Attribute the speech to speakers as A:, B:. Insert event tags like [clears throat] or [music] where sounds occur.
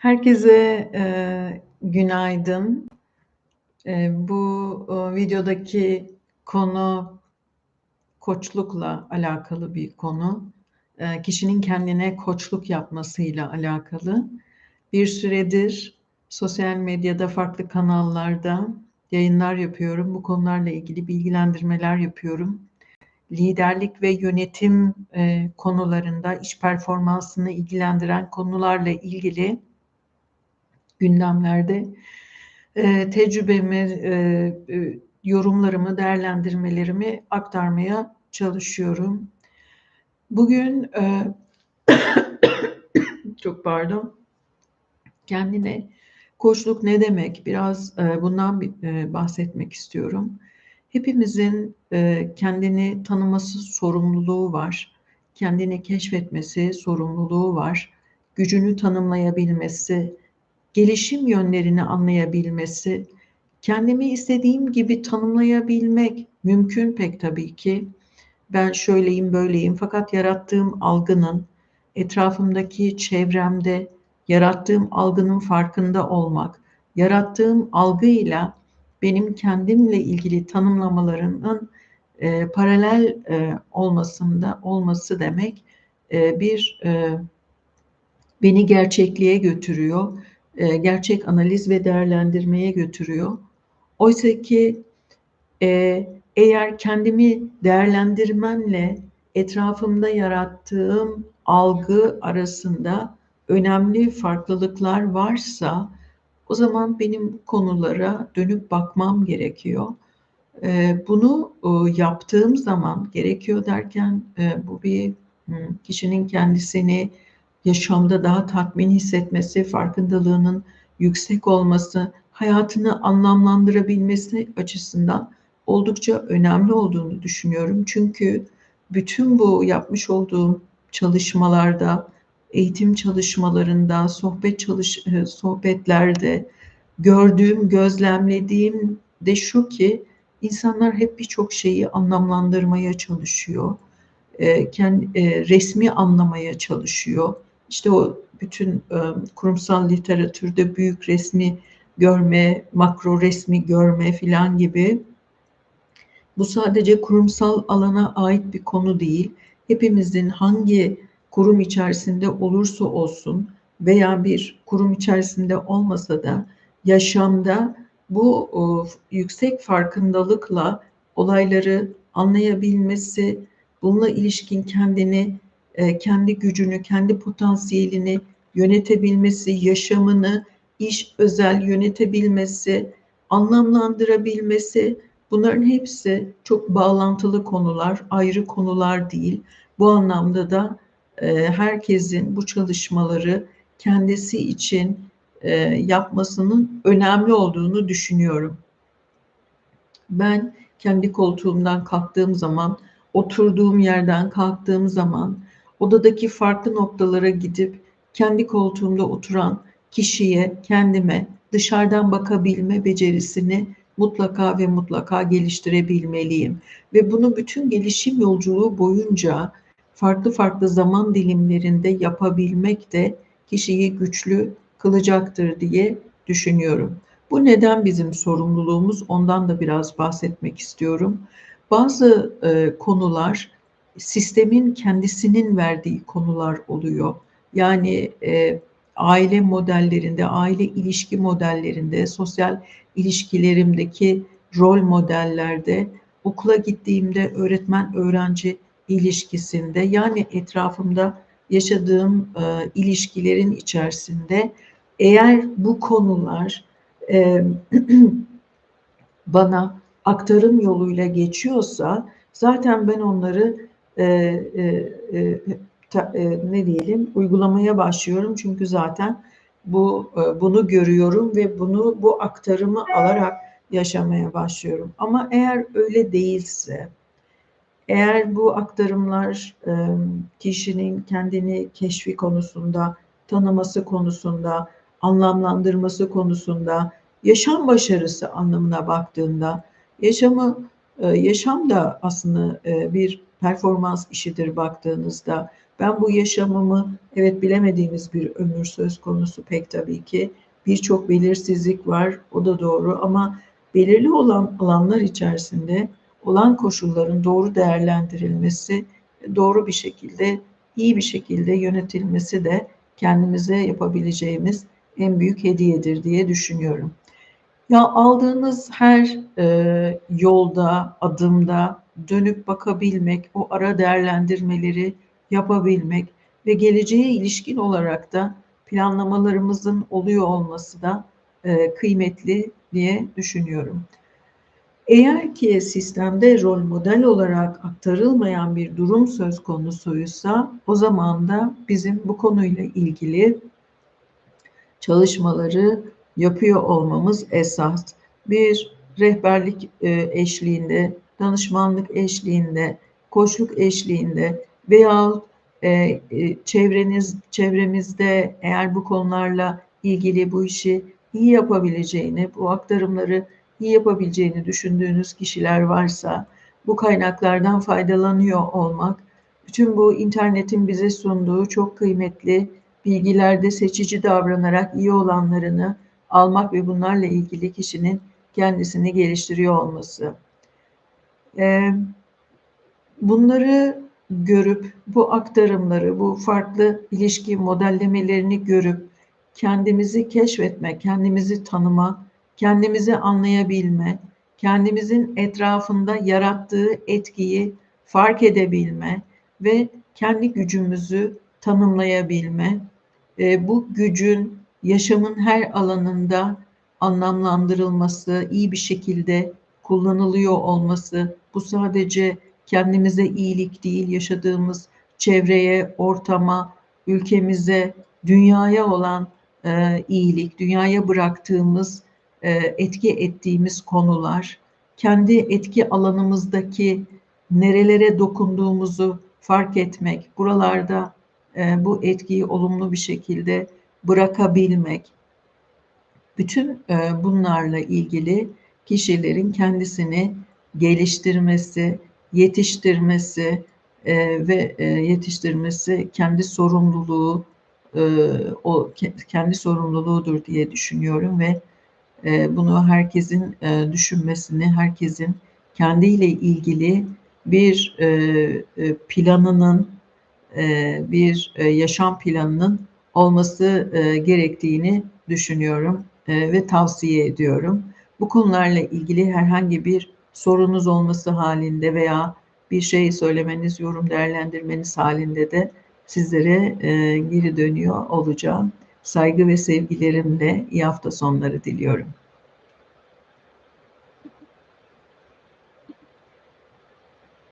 A: Herkese e, günaydın. E, bu e, videodaki konu koçlukla alakalı bir konu. E, kişinin kendine koçluk yapmasıyla alakalı. Bir süredir sosyal medyada farklı kanallarda yayınlar yapıyorum. Bu konularla ilgili bilgilendirmeler yapıyorum. Liderlik ve yönetim e, konularında iş performansını ilgilendiren konularla ilgili gündemlerde e, tecrübemi, e, yorumlarımı, değerlendirmelerimi aktarmaya çalışıyorum. Bugün e, [coughs] çok pardon kendine koçluk ne demek biraz e, bundan e, bahsetmek istiyorum. Hepimizin e, kendini tanıması sorumluluğu var. Kendini keşfetmesi sorumluluğu var. Gücünü tanımlayabilmesi, gelişim yönlerini anlayabilmesi, kendimi istediğim gibi tanımlayabilmek mümkün pek tabii ki. Ben şöyleyim, böyleyim fakat yarattığım algının etrafımdaki çevremde yarattığım algının farkında olmak, yarattığım algıyla benim kendimle ilgili tanımlamalarımın e, paralel e, olmasında olması demek e, bir e, beni gerçekliğe götürüyor e, gerçek analiz ve değerlendirmeye götürüyor. Oysa ki e, eğer kendimi değerlendirmenle etrafımda yarattığım algı arasında önemli farklılıklar varsa o zaman benim konulara dönüp bakmam gerekiyor. E, bunu yaptığım zaman gerekiyor derken bu bir kişinin kendisini yaşamda daha tatmin hissetmesi, farkındalığının yüksek olması, hayatını anlamlandırabilmesi açısından oldukça önemli olduğunu düşünüyorum. Çünkü bütün bu yapmış olduğum çalışmalarda, eğitim çalışmalarında, sohbet çalış e, sohbetlerde gördüğüm, gözlemlediğim de şu ki insanlar hep birçok şeyi anlamlandırmaya çalışıyor. E, kendi, e, resmi anlamaya çalışıyor işte o bütün e, kurumsal literatürde büyük resmi görme, makro resmi görme filan gibi bu sadece kurumsal alana ait bir konu değil. Hepimizin hangi kurum içerisinde olursa olsun veya bir kurum içerisinde olmasa da yaşamda bu o, yüksek farkındalıkla olayları anlayabilmesi, bununla ilişkin kendini e, kendi gücünü, kendi potansiyelini yönetebilmesi, yaşamını iş özel yönetebilmesi, anlamlandırabilmesi bunların hepsi çok bağlantılı konular, ayrı konular değil. Bu anlamda da e, herkesin bu çalışmaları kendisi için e, yapmasının önemli olduğunu düşünüyorum. Ben kendi koltuğumdan kalktığım zaman, oturduğum yerden kalktığım zaman odadaki farklı noktalara gidip kendi koltuğumda oturan kişiye, kendime dışarıdan bakabilme becerisini mutlaka ve mutlaka geliştirebilmeliyim. Ve bunu bütün gelişim yolculuğu boyunca farklı farklı zaman dilimlerinde yapabilmek de kişiyi güçlü kılacaktır diye düşünüyorum. Bu neden bizim sorumluluğumuz? Ondan da biraz bahsetmek istiyorum. Bazı e, konular sistemin kendisinin verdiği konular oluyor. Yani e, aile modellerinde, aile ilişki modellerinde, sosyal ilişkilerimdeki rol modellerde, okula gittiğimde öğretmen öğrenci ilişkisinde yani etrafımda yaşadığım e, ilişkilerin içerisinde eğer bu konular e, [clears throat] bana aktarım yoluyla geçiyorsa zaten ben onları e, e, e, ta, e, ne diyelim uygulamaya başlıyorum çünkü zaten bu e, bunu görüyorum ve bunu bu aktarımı alarak yaşamaya başlıyorum. Ama eğer öyle değilse, eğer bu aktarımlar e, kişinin kendini keşfi konusunda, tanıması konusunda, anlamlandırması konusunda, yaşam başarısı anlamına baktığında, yaşamı e, yaşam da aslında bir performans işidir baktığınızda. Ben bu yaşamımı evet bilemediğimiz bir ömür söz konusu pek tabii ki. Birçok belirsizlik var o da doğru ama belirli olan alanlar içerisinde olan koşulların doğru değerlendirilmesi, doğru bir şekilde, iyi bir şekilde yönetilmesi de kendimize yapabileceğimiz en büyük hediyedir diye düşünüyorum. Ya aldığınız her e, yolda, adımda dönüp bakabilmek, o ara değerlendirmeleri yapabilmek ve geleceğe ilişkin olarak da planlamalarımızın oluyor olması da e, kıymetli diye düşünüyorum. Eğer ki sistemde rol model olarak aktarılmayan bir durum söz konusuysa o zaman da bizim bu konuyla ilgili çalışmaları yapıyor olmamız esas. Bir rehberlik e, eşliğinde, danışmanlık eşliğinde, koçluk eşliğinde veya e, e, çevreniz çevremizde eğer bu konularla ilgili bu işi iyi yapabileceğini, bu aktarımları iyi yapabileceğini düşündüğünüz kişiler varsa bu kaynaklardan faydalanıyor olmak, bütün bu internetin bize sunduğu çok kıymetli bilgilerde seçici davranarak iyi olanlarını almak ve bunlarla ilgili kişinin kendisini geliştiriyor olması. Bunları görüp bu aktarımları, bu farklı ilişki modellemelerini görüp kendimizi keşfetme, kendimizi tanıma, kendimizi anlayabilme, kendimizin etrafında yarattığı etkiyi fark edebilme ve kendi gücümüzü tanımlayabilme, bu gücün yaşamın her alanında anlamlandırılması, iyi bir şekilde kullanılıyor olması, bu sadece kendimize iyilik değil, yaşadığımız çevreye, ortama, ülkemize, dünyaya olan e, iyilik, dünyaya bıraktığımız, e, etki ettiğimiz konular, kendi etki alanımızdaki nerelere dokunduğumuzu fark etmek, buralarda e, bu etkiyi olumlu bir şekilde bırakabilmek, bütün e, bunlarla ilgili kişilerin kendisini geliştirmesi, yetiştirmesi e, ve e, yetiştirmesi kendi sorumluluğu e, o kendi sorumluluğudur diye düşünüyorum ve e, bunu herkesin e, düşünmesini, herkesin kendiyle ilgili bir e, e planının, e, bir e, yaşam planının olması e, gerektiğini düşünüyorum e, ve tavsiye ediyorum. Bu konularla ilgili herhangi bir sorunuz olması halinde veya bir şey söylemeniz, yorum değerlendirmeniz halinde de sizlere e, geri dönüyor olacağım. Saygı ve sevgilerimle iyi hafta sonları diliyorum.